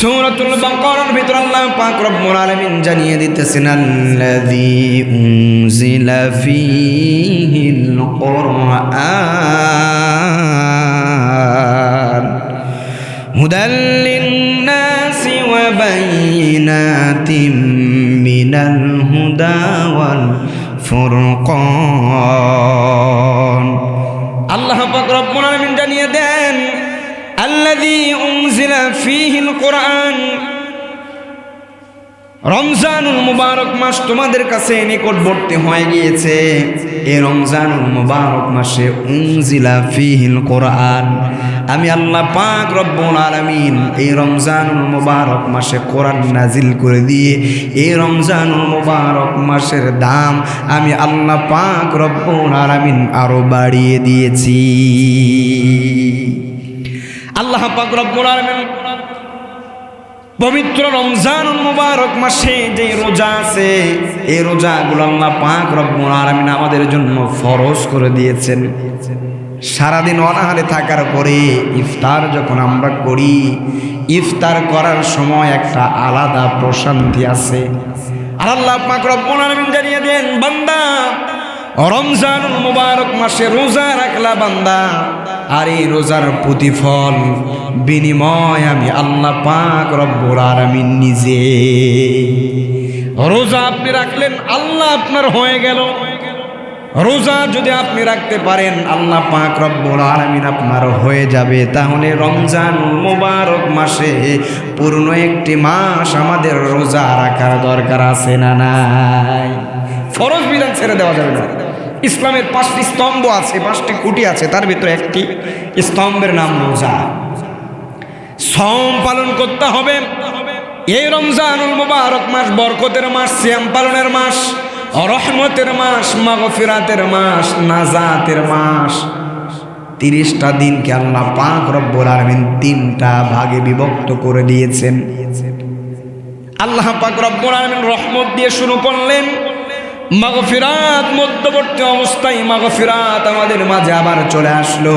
সূরাতুল বাকারার ভিতর আল্লাহ পাক রব্বুল আলামিন জানিয়ে দিতেছেন, আল্লাযী উনজিলা ফীহিল কুরআন হুদাল লিন-নাসি ওয়া বাইনাতিম মিনাল হুদা ওয়াল ফুরকান আল্লাহ পাক রব্বুল আলামিন জানিয়ে দেন আল্লাযী উনজিলা রমজানুল মুবারক মাস তোমাদের কাছে নিকটবর্তী হয়ে গিয়েছে। এই রমজানুল মুবারক মাসে কোরআন। আমি আল্লাহ পাক রব্বুল আলামিন এই রমজানুল মুবারক মাসে কোরআন নাজিল করে দিয়ে এই রমজানুল মুবারক মাসের দাম আমি আল্লাহ পাক রব্বুল আলামিন আরও বাড়িয়ে দিয়েছি। আল্লাহ পাক পবিত্র রমজান মুবারক মাসে যে রোজা আছে, এই রোজাগুলো আল্লাহ পাক রব্বুল আলামিন আমাদের জন্য ফরজ করে দিয়েছেন। সারাদিন অনাহারে থাকার পরে ইফতার যখন আমরা করি, ইফতার করার সময় একটা আলাদা প্রশান্তি আছে। আর আল্লাহ পাক রব্বুল আলামিন জানিয়ে দেন, বান্দা রমজান মুবারক মাসে রোজা রাখলা বান্দা। আর এই রোজার প্রতিফল বিনিময় আমি আল্লাহ পাক রব্বুল আলামিন নিজে। রোজা আপনি রাখলেন, আল্লাহ আপনার হয়ে গেল। রোজা যদি আপনি রাখতে পারেন, আল্লাহ পাক রব্বুল আলামিন আপনার হয়ে যাবে। তাহলে রমজান মুবারক মাসে পূর্ণ একটি মাস আমাদের রোজা রাখার দরকার আছে না নাই? ফরজ বিধান ছেড়ে দেওয়া যাবে না। ইসলামের পাঁচটি স্তম্ভ আছে, পাঁচটি খুঁটি আছে, তার ভিতরে একটি স্তম্ভের নাম রোজা। সম পালন করতে হবে। এই রমজানুল মুবারক মাস বরকতের মাস শ্যাম পালনের মাস, রহমতের মাস, মাগফিরাতের মাস, নাজাতের মাস। তিরিশটা দিনকে আল্লাহ পাক রব্বুল আলামিন তিনটা ভাগে বিভক্ত করে দিয়েছেন। আল্লাহ পাক রব্বুল আলামিন রহমত দিয়ে শুরু করলেন। মাগফিরাত, মধ্যবর্তী অবস্থায় মাগফিরাত আমাদের মাঝে আবার চলে আসলো।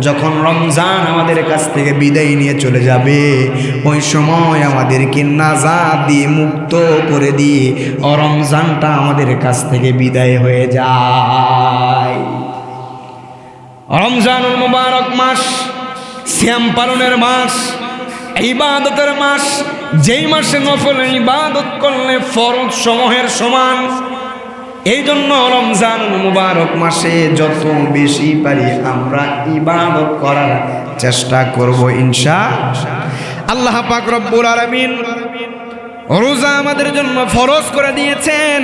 যখন রমজান আমাদের কাছ থেকে বিদায় নিয়ে চলে যাবে, ওই সময় আমাদেরকে নাজাদ দিয়ে মুক্ত করে দিয়ে রমজানটা আমাদের কাছ থেকে বিদায় হয়ে যায়। রমজানুল মুবারক মাস শ্যাম পালনের মাস, ইবাদতের মাস, যেই মাসে নফল ইবাদত করলে ফরজ সমূহের সমান এই জন্য রমজান মুবারক মাসে যত বেশি পারি আমরা ইবাদত করার চেষ্টা করব ইনশা আল্লাহ পাক রব্বুল আলামিন রোজা আমাদের জন্য ফরজ করে দিয়েছেন।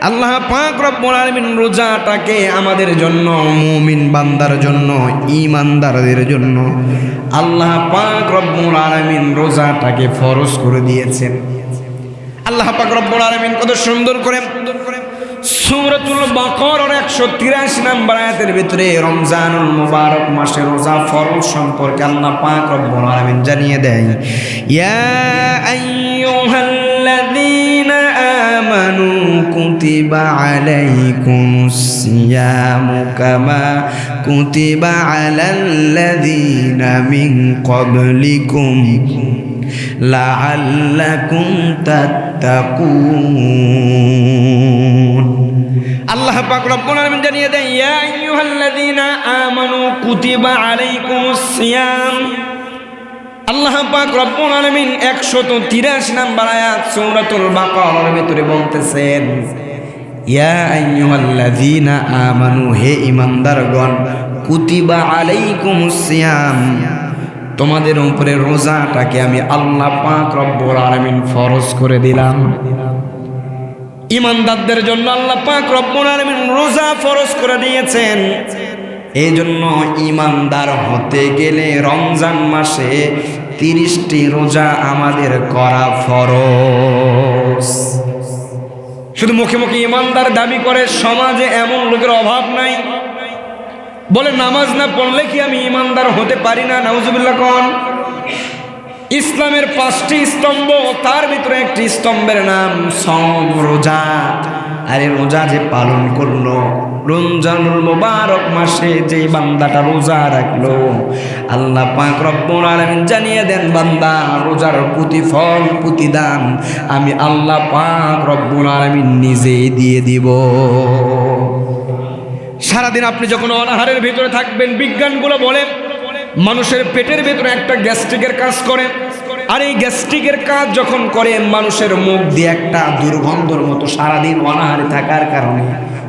আল্লাহ পাক রব্বুল আলামিন রোজাটাকে আমাদের জন্য, মুমিন বান্দার জন্য, ঈমানদারদের জন্য আল্লাহ পাক রব্বুল আলামিন রোজাটাকে ফরজ করে দিয়েছেন। আল্লাহ পাক রব্বুল আলামিন কত সুন্দর করে সূরাতুল বাকারার 183 নম্বর আয়াতের ভিতরে রমজানুল মুবারক মাসে রোজা ফরজ সম্পর্কে আল্লাহ পাক রব্বুল আলামিন জানিয়ে দেয়, ইয়া আইয়ুহাল্লাযীনা আমানু কুতিবা আলাইকুমুস সিয়ামু কামা কুতিবা আলাল্লাযীনা মিন ক্বাবলিকুম লাআল্লাকুম তাত্তাকুন আল্লাহ পাক রব্বুল আলামিন জানিয়ে দেন, ইয়া আইয়ুহাল্লাযীনা আমানু কুতিবা আলাইকুমুস সিয়াম। আল্লাহ পাক রব্বুল আলামিন 183 নাম্বার আয়াত সূরাতুল বাকারার ভিতরে বলতেছেন, ইয়া আইয়ুহাল্লাযীনা আমানু হে ঈমানদারগণ কুতিবা আলাইকুমুস সিয়াম। তোমাদের উপরে রোজাটাকে আমি আল্লাহ পাক রব্বুল আলামিন ফরজ করে দিলাম। ইমানদারদের জন্য আল্লাহ পাক রব্বুল আলামিন রোজা ফরজ করে দিয়েছেন। এই জন্য ইমানদার হতে গেলে রমজান মাসে তিরিশটি রোজা আমাদের করা ফরজ। শুধু মুখে মুখে ইমানদার দাবি করে, সমাজে এমন লোকের অভাব নাই। বলে, নামাজ না পড়লে কি আমি ইমানদার হতে পারি না? নাউজুবিল্লাহ কন। ইসলামের পাঁচটি স্তম্ভ, তার ভিতরে একটি স্তম্ভের নাম সম রোজা। আরে, রোজা যে পালন করল, রমজানুল মোবারক মাসে যে বান্দাটা রোজা রাখল, আল্লাহ পাক রব্বুল আলামিন জানিয়ে দেন, বান্দা, রোজার প্রতিফল, প্রতিদান আমি আল্লাহ পাক রব্বুল আলামিন নিজেই দিয়ে দিব। সারাদিন আপনি যখন অনাহারের ভিতরে থাকবেন, বিজ্ঞানগুলো বলে, মানুষের পেটের ভেতরে একটা গ্যাস্ট্রিকের কাজ করে। আর এই গ্যাস্ট্রিকের কাজ যখন করে, মানুষের মুখ দিয়ে একটা দুর্গন্ধর মতো সারাদিন অনাহারে থাকার কারণে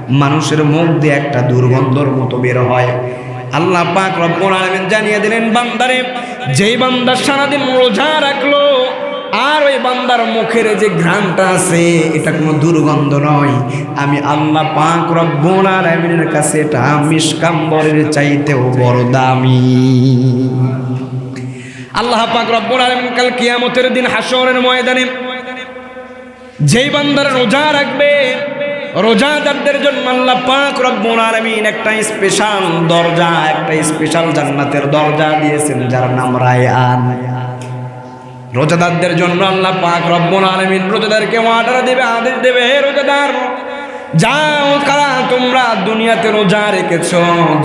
মানুষের মুখ দিয়ে একটা দুর্গন্ধর মতো বের হয়। আল্লাহ পাক রব্বুল আলামিন জানিয়ে দিলেন, বান্দারে, যেই বান্দা সারাদিন রোজা রাখল আর ওই বান্দার মুখের যে ঘ্রাণটা আছে, এটা কোনো দুর্গন্ধ নয়। আমি আল্লাহ পাক রব্বুল আলামিনের কাছে এটা মিসকাম্বরের চাইতেও বড় দামি। আল্লাহ পাক রব্বুল আলামিন কাল কিয়ামতের দিন হাসরের ময়দানে যেই বান্দার রোজা রাখবে, রোজাদারদের জন্য আল্লাহ পাক রব্বুল আলামিন একটা স্পেশাল দরজা, একটা স্পেশাল জান্নাতের দরজা দিয়েছেন, যার নাম রায়ান। রোজাদারদের জন্য আল্লাহ পাক রব্বুল আলামিন রোজাদারকে অর্ডার দেবে, আদেশ দেবে, হে রোজাদার, যাও কারা তোমরা দুনিয়াতে রোজা রেখেছ,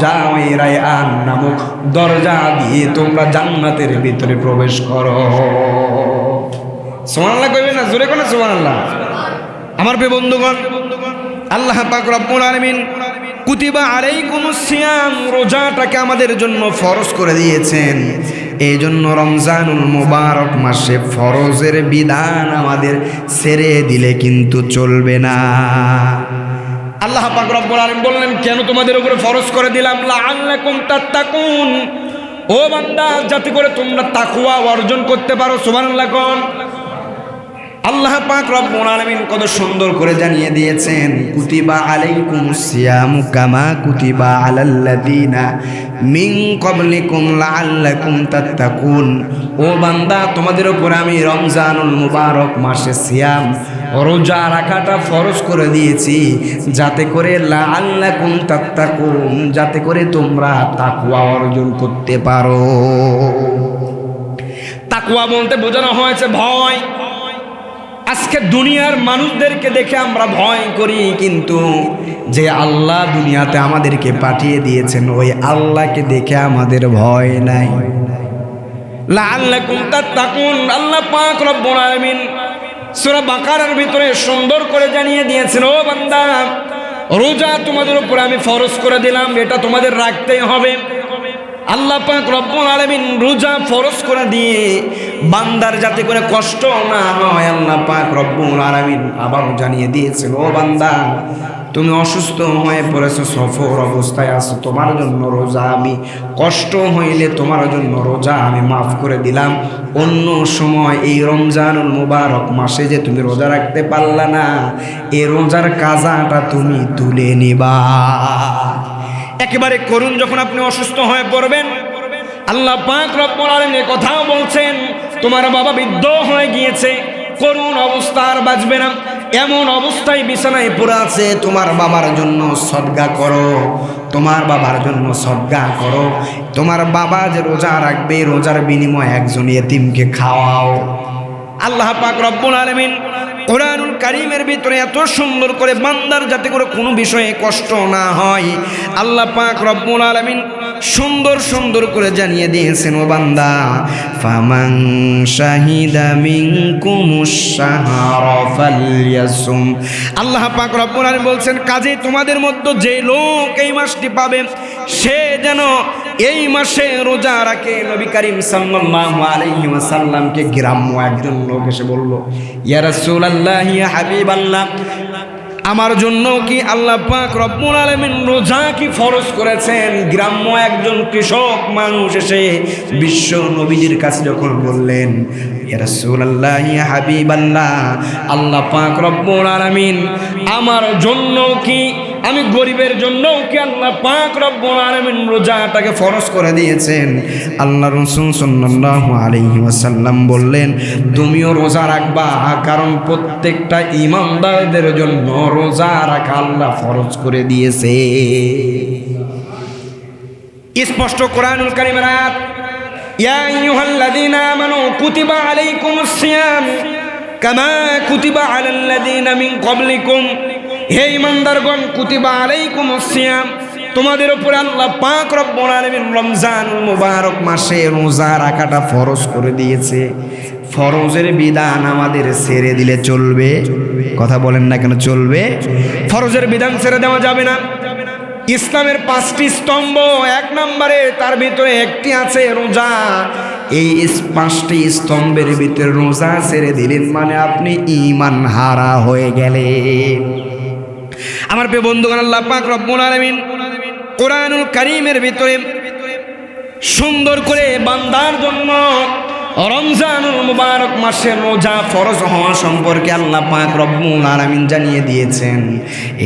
যাও এই রায়ান নামক দরজা দিয়ে তোমরা জান্নাতের ভিতরে প্রবেশ করো। সুবহানাল্লাহ কইবে না? জোরে কোনা সুবহানাল্লাহ? আমার প্রিয় বন্ধুগণ, আল্লাহ পাক রব্বুল আলামিন কুতিবা আলাইকুমুস সিয়াম, রোজাটাকে আমাদের জন্য ফরজ করে দিয়েছেন। এই জন্য রমজানুল মুবারক মাসে ফরজের বিধান আমাদের ছেড়ে দিলে কিন্তু চলবে না। আল্লাহ পাক রব্বুল বললেন, কেন তোমাদের উপরে ফরজ করে দিলাম? লাআল্লাকুম তাত্তাকুন। ও বান্দা, যাতে করে তোমরা তাকওয়া অর্জন করতে পারো, সুবহানাল্লাহ কোন। আল্লাহ পাক রব্বুল আলামিন কত সুন্দর করে জানিয়ে দিয়েছেন, কুতিবা আলাইকুম সিয়ামু কামা কুতিবা আলাল্লাযিনা মিন ক্বাবলিকুম লাআল্লাকুম তাত্তাকুন। ও বান্দা, তোমাদের উপর আমি রমজানুল মুবারক মাসে সিয়াম রোজা রাখাটা ফরজ করে দিয়েছি। যাতে করে লাআল্লাকুম তাত্তাকুন, যাতে করে তোমরা তাকওয়া অর্জন করতে পারো। তাকওয়া বলতে বোঝানো হয়েছে ভয়। আজকে দুনিয়ার মানুষদেরকে দেখে আমরা ভয় করি কিন্তু যে আল্লাহ দুনিয়াতে আমাদেরকে পাঠিয়ে দিয়েছেন, ওই আল্লাহকে দেখে আমাদের ভয় নাই। আল্লাহ ভিতরে সুন্দর করে জানিয়ে দিয়েছেন, ও রোজা তোমাদের উপর আমি ফরজ করে দিলাম, এটা তোমাদের রাখতেই হবে। আল্লাহ পাক রব্বুল আলামিন রোজা ফরজ করে দিয়ে বান্দার যাতে করে কষ্ট না হয়, আল্লাহ পাক রব্বুল আলামিন আবারও জানিয়ে দিয়েছেন, ও বান্দা, তুমি অসুস্থ হয়ে পড়েছো সফর অবস্থায় আছো, তোমার জন্য রোজা আমি, কষ্ট হইলে তোমার জন্য রোজা আমি মাফ করে দিলাম। অন্য সময় এই রমজানুল মুবারক মাসে যে তুমি রোজা রাখতে পারলা না এই রোজার কাজাটা তুমি তুলে নিবা। একেবারে করুন যখন আপনি অসুস্থ হয়ে পড়বেন। আল্লাহ পাক রব্বুল আলামিন কথাও বলছেন, তোমার বাবা বৃদ্ধ হয়ে গিয়েছে, করুণ অবস্থা আর বাঁচবে না। এমন অবস্থায় বিছানায় পড়ে আছে, তোমার বাবার জন্য সদ্গা করো, তোমার বাবার জন্য সদ্গা করো। তোমার বাবা যে রোজা রাখবে, রোজার বিনিময়ে একজন এতিমকে খাওয়াও। আল্লাহ পাক রব্বুল আলামিন কোরআনুল কারিমের ভিতরে এত সুন্দর করে বান্দার যাতে করে কোনো বিষয়ে কষ্ট না হয়। আল্লাহ পাক রব্বুল আলামিন সুন্দর সুন্দর করে জানিয়ে দিয়েছেন, ও বান্দা, ফামান শাহিদা মিনকুমুশ শাহরা ফালইয়াসুম আল্লাহ পাক রব্বুল আলামিন বলছেন কাজে তোমাদের মধ্যে যে লোক এই মাসটি পাবে, সে যেন এই মাসে রোজা রাখে। নবী করিম সাল্লাল্লাহু আলাইহি ওয়াসাল্লামকে গ্রাম্য একজন লোক এসে বলল, ইয়া রাসূলুল্লাহ ইয়া হাবিবাল্লাহ আমার জন্য কি আল্লাহ পাক রব্বুল আলামিন রোজা কি ফরজ করেছেন? গ্রাম্য একজন কৃষক মানুষ এসে বিশ্ব নবীজির কাছে যখন বললেন, ইয়া আল্লাহ আল্লাহ পাক রব্বুল আলামিন, আমার জন্য কি আমি গরিবের জন্য কি আল্লাহ পাক রব্বুল আলামিন রোজাটাকে ফরজ করে দিয়েছেন? আল্লাহ রাসূল সাল্লাল্লাহু আলাইহি ওয়াসাল্লাম বললেন, তুমিও রোজা রাখবা, কারণ প্রত্যেকটা ইমানদারদের জন্য রোজা রাখা আল্লাহ ফরজ করে দিয়েছে। স্পষ্ট কোরআনুল কারীমের আয়াত, ইয়া আইয়ুহাল্লাযীনা আমানু কুতিবা আলাইকুমুস সিয়াম, কামা কুতিবা আলাল্লাযীনা মিন ক্বাবলিকুম। হে ইমানদারগণ, কুতিবা আলাইকুম সিয়াম তোমাদের উপরে আল্লাহ পাক রব্বুল আলামিন রমজানুল মুবারক মাসে রোজা রাখাটা ফরজ করে দিয়েছে। ফরজের বিধান আমাদের ছেড়ে দিলে চলবে। কথা বলেন না কেন, চলবে। ফরজের বিধান ছেড়ে দেওয়া যাবে না। ইসলামের পাঁচটি স্তম্ভ, এক নম্বরে তার ভিতরে একটি আছে রোজা। এই পাঁচটি স্তম্ভের ভিতরে রোজা ছেড়ে দিলেন মানে আপনি ইমান হারা হয়ে গেলেন। আমার প্রিয় বন্ধুগণ, আল্লাহ পাক রব্বুল আলামিন কোরআনুল কারীমের ভিতরে সুন্দর করে বান্দার জন্য রমজানুল মুবারক মাসের রোজা ফরজ হওয়া সম্পর্কে আল্লাহ পাক রব্বুল আলামিন জানিয়ে দিয়েছেন।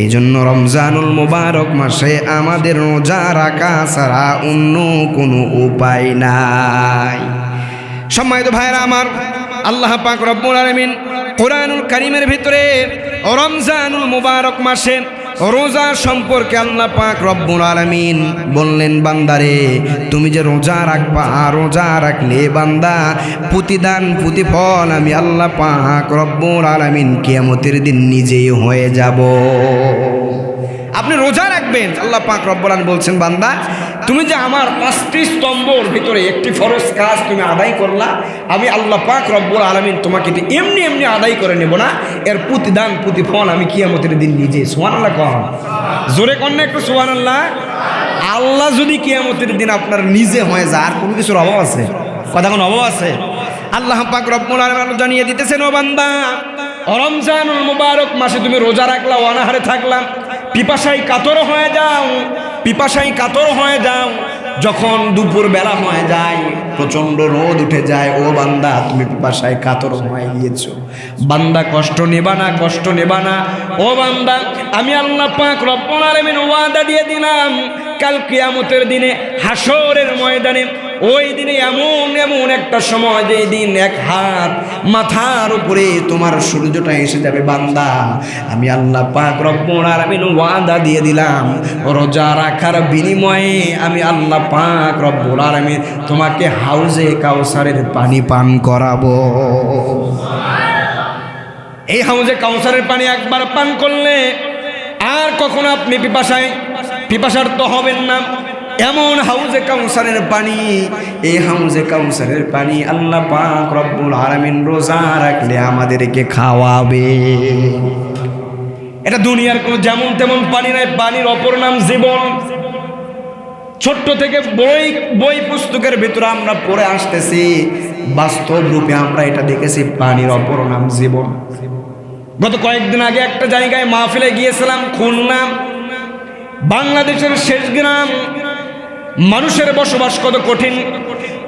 এই জন্য রমজানুল মুবারক মাসে আমাদের রোজা রাখা ছাড়া অন্য কোনো উপায় নাই। সম্মানিত ভাইরা আমার আল্লাহ পাক রব্বুল আলামিন কোরআনুল কারীমের ভিতরে রমজানুল মুবারক মাসে রোজা সম্পর্কে আল্লাহ পাক রব্বুল আলামিন বললেন, বান্দারে, তুমি যে রোজা রাখবা, রোজা রাখলে বান্দা প্রতিদান, প্রতিফল আমি আল্লাহ পাক রব্বুল আলামিন কিয়ামতের দিন নিজেই হয়ে যাব। আপনি রোজা রাখবেন। আল্লাহ পাক রব্বুল আলামিন বলছেন, বান্দা, তুমি যে আমার পাঁচটি স্তম্ভর ভিতরে একটি ফরজ কাজ তুমি আদায় করলা, আমি আল্লাহ পাক রব্বুল আলামিন তোমাকে এমনি এমনি আদায় করে নেব না। এর প্রতিদান, প্রতিফল আমি কিয়ামতের দিন নিজে সোহান আল্লাহ কন জোরে কন না একটু সোহান আল্লাহ আল্লাহ যদি কিয়ামতের দিন আপনার নিজে হয়ে যায়, আর কোনো কিছুর অভাব আছে? কথা কোনো অভাব আছে? আল্লাহ পাক রব্বুল আলামিন জানিয়ে দিতেছেন, ও বান্দা রমজানুল মুবারক মাসে তুমি রোজা রাখলা, অনাহারে থাকলাম পিপাসায় কাতর হয়ে যাও, পিপাসায় কাতর হয়ে যাও। যখন দুপুর বেলা হয়ে যায়, প্রচণ্ড রোদ উঠে যায়, ও বান্দা, তুমি পিপাসায় কাতর হয়ে গিয়েছো। বান্দা, কষ্ট নেবা না, কষ্ট নেবা না। ও বান্দা, আমি আল্লাহ পাক রব্বুল আলামিন ওয়াদা দিয়ে দিলাম, কাল কিয়ামতের দিনে হাসরের ময়দানে ওই দিনে এমন এমন একটা সময় যে দিন এক হাত মাথার উপরে তোমার সূর্যটা এসে যাবে, বান্দা। আমি আল্লাহ পাক রব্বুল আলামিন ওয়াদা দিয়ে দিলাম, রোজা রাখার বিনিময়ে আমি আল্লাহ পাক রব্বুল আলামিন তোমাকে হাউজে কাউসারের পানি পান করাবো। এই হাউজে কাউসারের পানি একবার পান করলে আর কখনো আপনি পিপাসায় পিপাসার তো হবেন না। এমন হাউজে কাউসারের পানি এই হাউজে কাউসারের পানি আল্লাহ পাক রব্বুল আলামিন রোজা রাখলে আমাদেরকে খাওয়াবে। এটা দুনিয়ার কোনো যেমন তেমন পানি নাই পানির অপর নাম জীবন। ছোট্ট থেকে বই বই পুস্তকের ভিতরে আমরা পড়ে আসতেছি, বাস্তব রূপে আমরা এটা দেখেছি পানির অপর নাম জীবন। গত কয়েকদিন আগে একটা জায়গায় মাহফিলে গিয়েছিলাম, খুলনা। বাংলাদেশের শেষ গ্রাম মানুষের বসবাস কত কঠিন?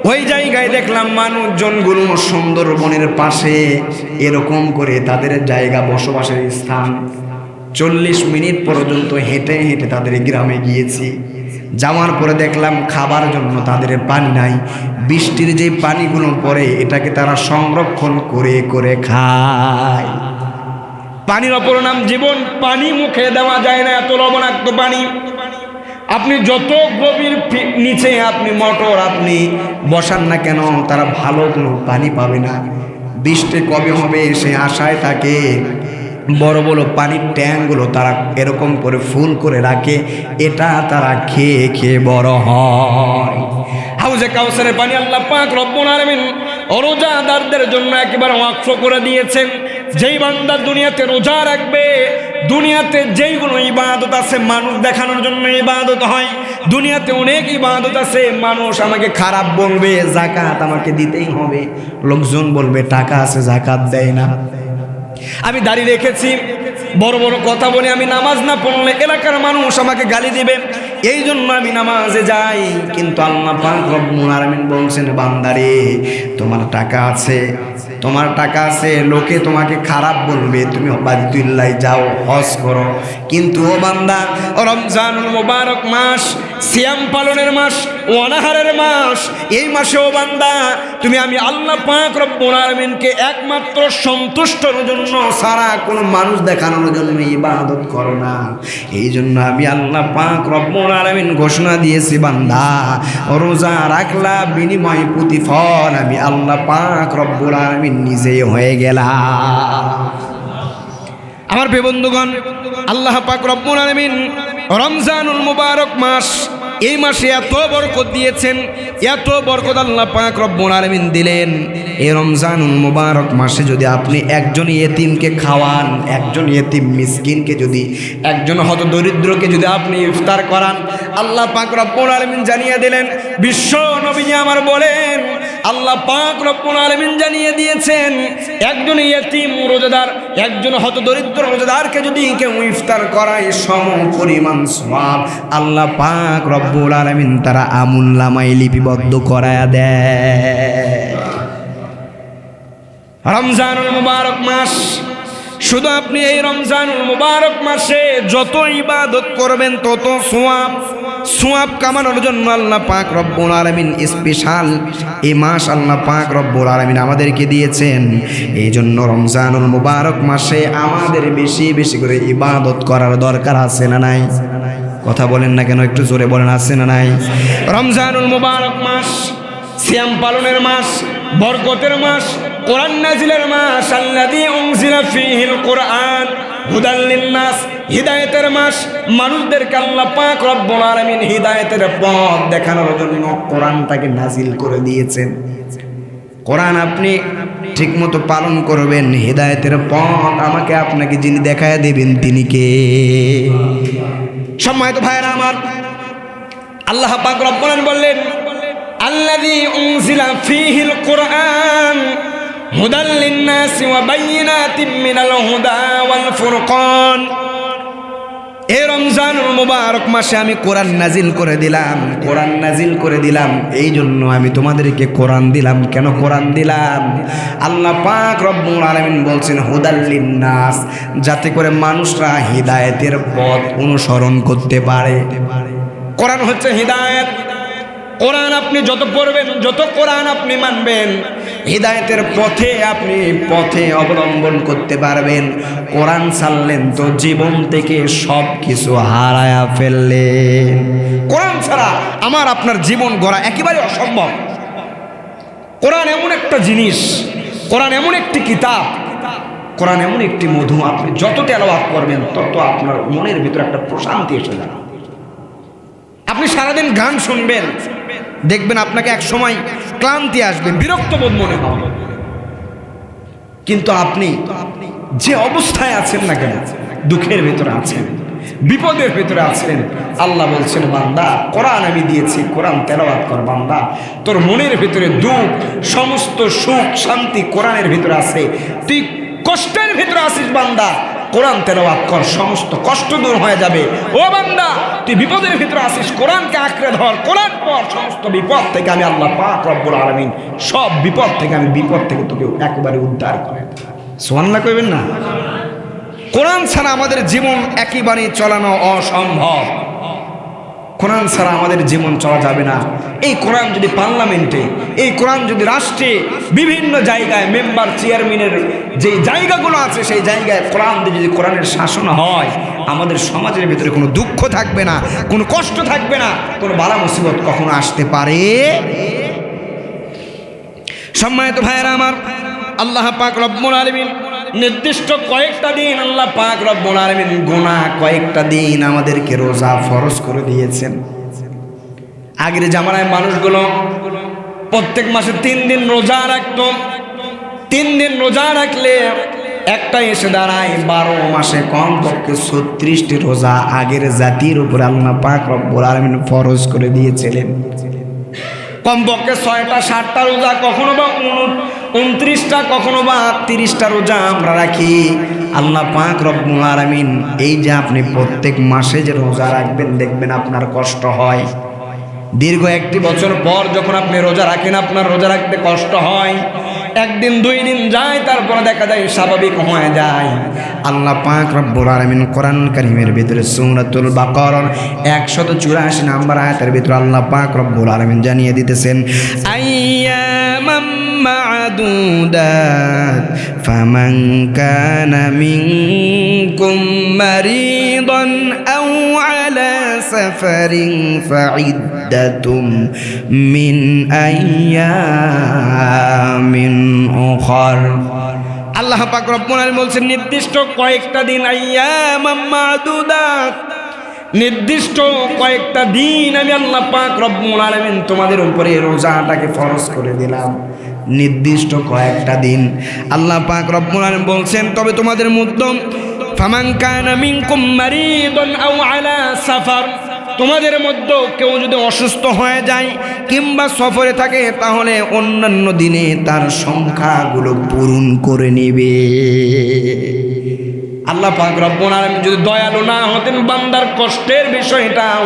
ওই জায়গায় দেখলাম মানুষজনগুলো সুন্দরবনের পাশে এরকম করে তাদের জায়গা বসবাসের স্থান। চল্লিশ মিনিট পর্যন্ত হেঁটে হেঁটে তাদের গ্রামে গিয়েছি। যাওয়ার পরে দেখলাম খাবার জন্য তাদের পানি নাই। বৃষ্টির যে পানিগুলো পড়ে, এটাকে তারা সংরক্ষণ করে করে খায়। পানির অপর নাম জীবন। পানি মুখে দেওয়া যায় না, এত লবণাক্ত পানি। আপনি যত গভীর নিচে আপনি মোটর আপনি বসান না কেন, তারা ভালো কোনো পানি পাবে না। বৃষ্টি কবে হবে সে আশায় থাকে। বড় বড় পানির ট্যাঙ্কগুলো তারা এরকম করে ফুল করে রাখে, এটা তারা খেয়ে খেয়ে বড় হয়। হাউজে কাউসারের পানি আল্লাহ পাক রব্বুল আলামিন রোজাদারদের জন্য একেবারে ওয়াকফ করে দিয়েছেন। যেই বান্দা দুনিয়াতে রোজা রাখবে দুনিয়াতে যেইগুলো ইবাদত আছে, মানুষ দেখানোর জন্য ইবাদত হয়। দুনিয়াতে অনেক ইবাদত আছে, মানুষ আমাকে খারাপ বলবে জাকাত আমাকে দিতেই হবে। লোকজন বলবে, টাকা আছে জাকাত দেয় না। আমি দাঁড়িয়ে রেখেছি, বড় বড় কথা বলে আমি নামাজ না পড়লে এলাকার মানুষ আমাকে গালি দিবে। এই জন্য আমি নামাজে যাই, কিন্তু আল্লাহ পাক রব্বুল আলামিন বলছেন, বান্দারে, তোমার টাকা আছে তোমার টাকা আছে, লোকে তোমাকে খারাপ বলবে, তুমি বাদিতুল্লাহ যাও, হজ করো। কিন্তু ও বান্দা, রমজানুল মোবারক মাস সিয়াম পালনের মাস, অনাহারের মাস, এই মাসেও বান্দা, তুমি আমি আল্লাহ পাক রব্বুল আলামিনকে একমাত্র সন্তুষ্টর জন্য সারা কোনো মানুষ দেখানোর জন্য ইবাদত করো না। এই জন্য আমি আল্লাহ পাক রব্বুল আলামিন ঘোষণা দিয়েছি বান্দা, রোজা রাখলা বিনিময় প্রতিফল আমি আল্লাহ পাক রব্বুল নিজেই হয়ে গেলাম। আমার বেবন্ধুগণ আল্লাহ পাক রব্বুল আলামিন রমজানুল মুবারক মাস এই মাসে এত বরকত দিয়েছেন, এত বরকত আল্লাহ পাক রব্বুল আলামিন দিলেন। এ রমজান মুবারক মাসে যদি আপনি একজন এতিমকে খাওয়ান, একজন এতিম মিসকিনকে যদি, একজন হত দরিদ্রকে যদি আপনি ইফতার করান, আল্লাহ পাক রব্বুল আলামিন জানিয়ে দিলেন, বিশ্ব নবীজি আমার বলেন আল্লাহ পাক রব্বুল আলামিন জানিয়ে দিয়েছেন, একজন ইয়েতিম রোজাদার, একজন হত দরিদ্র রোজাদারকে যদি কেউ ইফতার করায় সম পরিমাণ সওয়াব, আল্লাহ পাক রব্বুল আলামিন তারা আমুল্লামাই লিপিবদ্ধ করায়া দেয়। রমজানুল মুবারক মাস, শুধু আপনি এই রমজানুল মুবারক মাসে যত ইবাদত করবেন তত সোয়াব সোয়াব কামানোর জন্য আল্লাহ পাক রব্বুল আলামিন স্পেশাল এই মাস আল্লাহ পাক রব্বুল আলামিন আমাদেরকে দিয়েছেন। এই জন্য রমজানুল মুবারক মাসে আমাদের বেশি বেশি করে ইবাদত করার দরকার আছে না নাই? কথা বলেন না কেন, একটু জোরে বলেন, আছে না নাই? রমজানুল মুবারক মাস, সিয়াম পালনের মাস, বরকতের মাস, কোরআন নাজিলের মাস, আল্লাযী উনজিলা ফীহিল কোরআন। হুদাল লিন্নাস হিদায়াতের মাস। মানুষদেরকে আল্লাহ পাক রব্বুল আলামিন হিদায়াতের পথ দেখানোর জন্য কোরআনটাকে নাজিল করে দিয়েছেন। কোরআন আপনি ঠিকমতো পালন করবেন, হিদায়াতের পথ আমাকে আপনাকে যিনি দেখায় দেবেন, তিনি কে? সম্মানিত ভাইরা আমার, আল্লাহ পাক রব্বুল আলামিন বললেন, আল্লাযী উনজিলা ফীহিল কুরআন হুদাল লিন-নাসি ওয়া বায়িনাতিন মিনাল হুদা ওয়াল ফুরকান। এই রমজানুল মুবারক মাসে আমি কোরআন নাজিল করে দিলাম, কোরআন নাজিল করে দিলাম। এই জন্য আমি তোমাদেরকে কোরআন দিলাম। কেন কোরআন দিলাম? আল্লাহ পাক রব্বুল আলামিন বলছেন হুদাল্লিন নাস যাতে করে মানুষরা হিদায়েতের পথ অনুসরণ করতে পারে। কোরআন হচ্ছে হিদায়েত। কোরআন আপনি যত পড়বেন, যত কোরআন আপনি মানবেন হৃদায়তের পথে আপনি পথে অবলম্বন করতে পারবেন। কোরআন ছাড়লেন তো জীবন থেকে সব কিছু হারায়া ফেললেন। কোরআন ছাড়া আমার আপনার জীবন গড়া একেবারে অসম্ভব। কোরআন এমন একটা জিনিস, কোরআন এমন একটি কিতাব, কোরআন এমন একটি মধু আপনি যত তেলাওয়াত করবেন তত আপনার মনের ভিতরে একটা প্রশান্তি এসে যাবে। আপনি সারাদিন গান শুনবেন, দেখবেন আপনাকে এক সময় ক্লান্তি আসবেন বিরক্ত বোধ মনে হবে। কিন্তু আপনি যে অবস্থায় আছেন না কেন, দুঃখের ভিতরে আছেন, বিপদের ভেতরে আছেন, আল্লাহ বলছেন, বান্দা, কোরআন আমি দিয়েছি, কোরআন তেলাওয়াত কর, বান্দা। তোর মনের ভিতরে দুঃখ, সমস্ত সুখ, শান্তি কোরআনের ভিতরে আছে। তুই কষ্টের ভিতরে আছিস, বান্দা। কোরআন তেলাওয়াত কর, সমস্ত কষ্ট দূর হয়ে যাবে। ও বান্দা, তুই বিপদের ভিতরে আসিস কোরআনকে আঁকড়ে ধর, কোরআন পর সমস্ত বিপদ থেকে আমি আল্লাহ পাক রব্বুল আলমিন, সব বিপদ থেকে আমি, বিপদ থেকে তোকে একেবারে উদ্ধার করে সোয়ান্না কইবেন না? কোরআন ছাড়া আমাদের জীবন একেবারে চলানো অসম্ভব। কোরআন ছাড়া আমাদের জীবন চলা যাবে না। এই কোরআন যদি পার্লামেন্টে, এই কোরআন যদি রাষ্ট্রে, বিভিন্ন জায়গায় মেম্বার, চেয়ারম্যানের যে জায়গাগুলো আছে, সেই জায়গায় কোরআন যদি কোরআনের শাসন হয়, আমাদের সমাজের ভিতরে কোনো দুঃখ থাকবে না, কোনো কষ্ট থাকবে না, কোনো বালা মুসিবত কখনো আসতে পারে? সম্মানিত ভাইয়েরা আমার, আল্লাহ পাক রব্বুল আলামিন নির্দিষ্ট কয়েকটা দিন আল্লাহ পাক রব্বুল আলামিন গোনা কয়েকটা দিন আমাদেরকে রোজা ফরজ করে দিয়েছেন। আগের জামানায় মানুষগুলো প্রত্যেক মাসে তিন দিন রোজা রাখতো। তিন দিন রোজা রাখলে একটা এসে দাঁড়ায়, বারো মাসে কম পক্ষে ছত্রিশটি রোজা আগের জাতির উপর আল্লাহ পাক রব্বুল আলামিন ফরজ করে দিয়েছিলেন। কমপক্ষে ছয়টা, সাতটা রোজা কখনো বা উনত্রিশটা কখনো বা তিরিশটা রোজা আমরা রাখি। আল্লাহ পাক রব্বুল আলামিন, এই যে আপনি প্রত্যেক মাসে যে রোজা রাখবেন, দেখবেন আপনার কষ্ট হয়। দীর্ঘ একটি বছর পর যখন আপনি রোজা রাখেন, আপনার রোজা রাখতে কষ্ট হয়। একদিন, দুই দিন যায়, তারপরে দেখা যায় স্বাভাবিক হয়ে যায়। আল্লাহ পাক রব্বুল আলামিন কোরআন কারীমের ভিতরে সূরাতুল বাকারার 184 নাম্বার আয়াতের ভিতরে আল্লাহ পাক রব্বুল আলামিন জানিয়ে দিতেছেন, আইয়ামাম معدودات فمن كان منكم مريضا أو على سفر فعدة من أيام أخر আল্লাহ পাক রব্বুল আলামিন বলছেন নির্দিষ্ট কয়েকটা দিন আইয়ামাম মাদুদাত নির্দিষ্ট কয়েকটা দিন আমি আল্লাহ পাক রব্বুল আলামিন তোমাদের উপরে রোজাটাকে ফরজ করে দিলাম নির্দিষ্ট কয়েকটা দিন। আল্লাহ পাক রব্বুল আলামিন বলছেন, তবে তোমাদের মধ্যে ফামান কানা মিনকুম মারিদান আও আলা সাফার, তোমাদের মধ্যে কেউ যদি অসুস্থ হয়ে যায় কিংবা সফরে থাকে, তাহলে অন্যান্য দিনে তার সংখ্যাগুলো পূরণ করে নেবে। আল্লাহ পাক রব্বুল আলামিন যদি দয়ালু না হতেন, বান্দার কষ্টের বিষয়টাও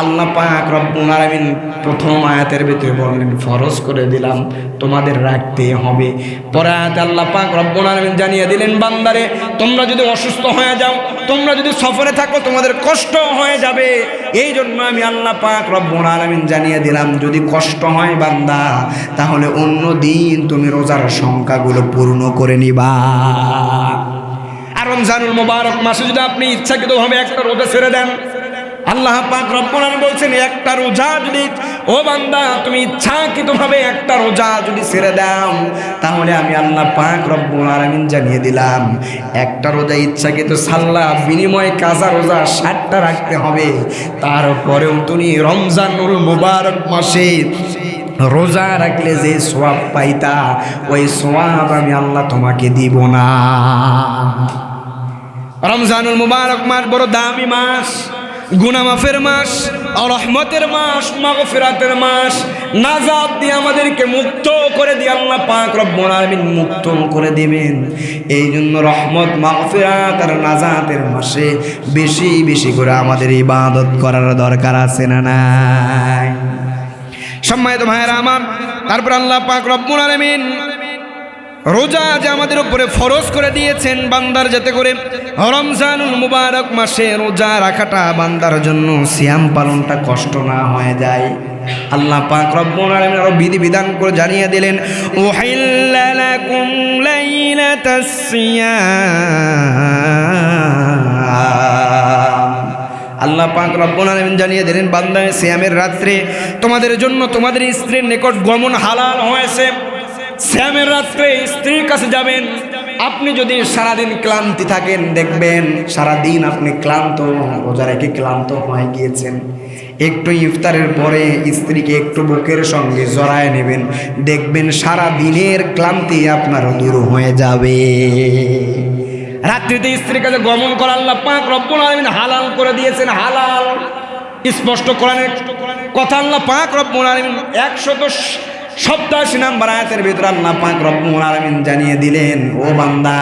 আল্লাহ পাক রব্বুল আলামিন প্রথম আয়াতের ভিতরে বললেন, ফরজ করে দিলাম, তোমাদের রাখতে হবে। পরে আয়াতে আল্লাহ পাক রব্বুল আলামিন জানিয়ে দিলেন, বান্দারে, তোমরা যদি অসুস্থ হয়ে যাও, তোমরা যদি সফরে থাকো, তোমাদের কষ্ট হয়ে যাবে। এই জন্য আমি আল্লাহ পাক রব্বুল আলামিন জানিয়ে দিলাম, যদি কষ্ট হয় বান্দা, তাহলে অন্য দিন তুমি রোজার সংখ্যাগুলো পূর্ণ করে নিবা। রমজানুল মোবারক মাসে যদি আপনি ইচ্ছাকৃতভাবে একটা রোজা ছেড়ে দেন, আল্লাহ পাক রব্বুল আলামিন বলছেন, একটা রোজা যদি, ও বান্দা, তুমি ইচ্ছাকৃতভাবে একটা রোজা যদি ছেড়ে দাও, তাহলে আমি আল্লাহ পাক রব্বুল আলামিন জানিয়ে দিলাম, একটা রোজা ইচ্ছাকৃত সাল্লাহ বিনিময়ে কাজা রোজা ষাটটা রাখতে হবে। তারপরেও তুমি রমজানুল মোবারক মাসে রোজা রাখলে যে সোয়াব পাইতা, ওই সোয়াব আমি আল্লাহ তোমাকে দিব না। রমজানুল মুবারক মাস বড় দামি মাস, গুনামাফের মাস রহমতের মাস, মাগফিরাতের মাস। নাজাত দিয়ে আমাদেরকে মুক্ত করে দিয়ে আল্লাহ পাক রব্বুল আলামিন মুক্ত করে দিবেন। এই জন্য রহমত, মাগফিরাত আর নাজাতের মাসে বেশি বেশি করে আমাদের ইবাদত করার দরকার আছে না নাই? সম্মানিত ভাইয়েরা আমার, তারপর আল্লাহ পাক রব্বুল আলামিন রোজা যে আমাদের উপরে ফরজ করে দিয়েছেন বান্দার যাতে করে রমজানুল মুবারক মাসে রোজা রাখাটা বান্দার জন্য সিয়াম পালনটা কষ্ট না হয়ে যায়। আল্লাহ পাক রব্বুল আলামিন আরও বিধি বিধান করে জানিয়ে দিলেন, উহিল্লা লাকুম লাইলাতাস সিয়াম। আল্লাহ পাক রব্বুল আলামিন জানিয়ে দিলেন বান্দা সিয়ামের রাত্রে তোমাদের জন্য তোমাদের স্ত্রীর নিকট গমন হালাল হয়েছে। শ্যামের রাত্রে স্ত্রীর কাছে যাবেন। আপনি যদি সারাদিন ক্লান্তি থাকেন, দেখবেন সারাদিন আপনি ক্লান্ত, রোজা রেখে ক্লান্ত হয়ে গিয়েছেন। একটু ইফতারের পরে স্ত্রীকে একটু বুকের সঙ্গে জড়ায় নেবেন। দেখবেন সারা দিনের ক্লান্তি আপনার দূর হয়ে যাবে। রাত্রিতে স্ত্রীর কাছে গমন করা আল্লাহ পাক রব্বুল আলামিন হালাল করে দিয়েছেন, হালাল। স্পষ্ট কোরআনের কথা আল্লাহ পাক রব্বুল আলামিন একশত সপ্তাশি নাম্বার আয়াতের ভিতরে আল্লাহ পাক রব্বুল আলামিন জানিয়ে দিলেন, ও বান্দা,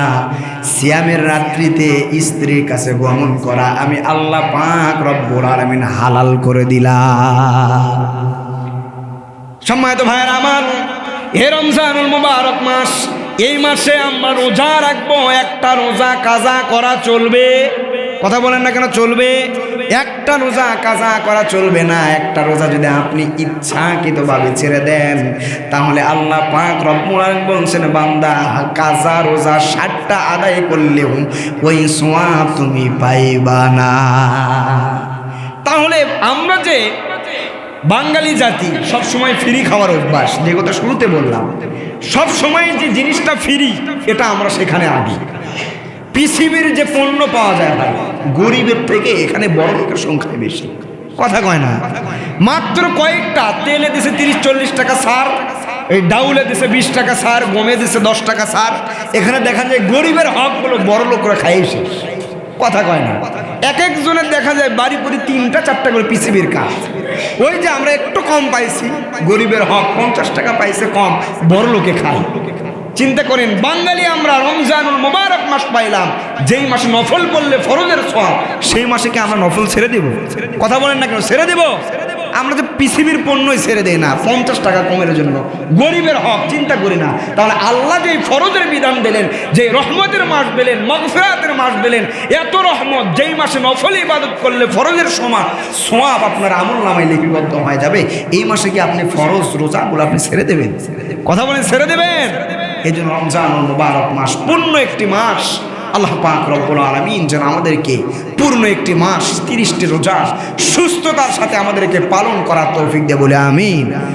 সিয়ামের রাত্রিতে স্ত্রীর কাছে গমন করা আমি আল্লাহ পাক রব্বুল আলামিন হালাল করে দিলাম। সম্মানিত ভাইয়ের আমার, এ রমজানুল মুবারক মাস, এই মাসে আমরা রোজা রাখব, একটা রোজা কাজা করা চলবে। কথা বলেন না কেন, চলবে। একটা রোজা কাজা করা চলবে না। একটা রোজা যদি আপনি ইচ্ছাকৃতভাবে ছেড়ে দেন, তাহলে আল্লাহ পাক রব্বুল বলছেন, বান্দা, কাজা রোজা ষাটটা আদায় করলেও ওই সোয়া তুমি পাইবা না। তাহলে আমরা যে বাঙালি জাতি, সব সময় ফ্রি খাওয়ার অভ্যাস যে কথা শুরুতে বললাম, সব সময় যে জিনিসটা ফ্রি, এটা আমরা সেখানে আগে পৃথিবীর যে পণ্য পাওয়া যায় ভাই, গরিবের থেকে এখানে বড় লোকের সংখ্যা বেশি। কথা কয় না? মাত্র কয়েকটা, তেলে দিছে তিরিশ, চল্লিশ টাকা সার, এই ডাউলে দিছে বিশ টাকা সার, গমে দিছে দশ টাকা সার। এখানে দেখা যায় গরিবের হকগুলো বড় লোকরা খাইয়ে শেষ। কথা কয় না? এক একজনের দেখা যায় বাড়ি প্রতি তিনটা, চারটা করে পৃথিবীর কাজ। ওই যে আমরা একটু কম পাইছি, গরিবের হক পঞ্চাশ টাকা পাইছে কম, বড় লোকে খায়। চিন্তা করেন, বাঙালি আমরা রমজানুল মোবারক মাস পাইলাম, যেই মাসে নফল পড়লে ফরজের সব সেই মাসে কি আমরা নফল ছেড়ে দেব? কথা বলেন না কেন, ছেড়ে দেব? আমরা তো পৃথিবীর পণ্যই ছেড়ে দেই না, পঞ্চাশ টাকা কমের জন্য। গরিবের হক, চিন্তা করি না। তাহলে আল্লাহ যে ফরজের বিধান দিলেন যে রহমতের মাস দিলেন, মগফিরাতের মাস দিলেন, এত রহমত যেই মাসে নফল ইবাদত করলে ফরজের সমান সোয়াব আপনার আমল নামায় লিপিবদ্ধ হয়ে যাবে। এই মাসে কি আপনি ফরজ রোজাগুলো আপনি ছেড়ে দেবেন? কথা বলেন, ছেড়ে দেবেন? এই জন্য রমজান মুবারক মাস পূর্ণ একটি মাস। আল্লাহ পাক রব্বুল আলমিন যেন আমাদেরকে পূর্ণ একটি মাস, তিরিশটি রোজা, সুস্থতার সাথে আমাদেরকে পালন করার তৌফিক দেয় বলে, আমিন।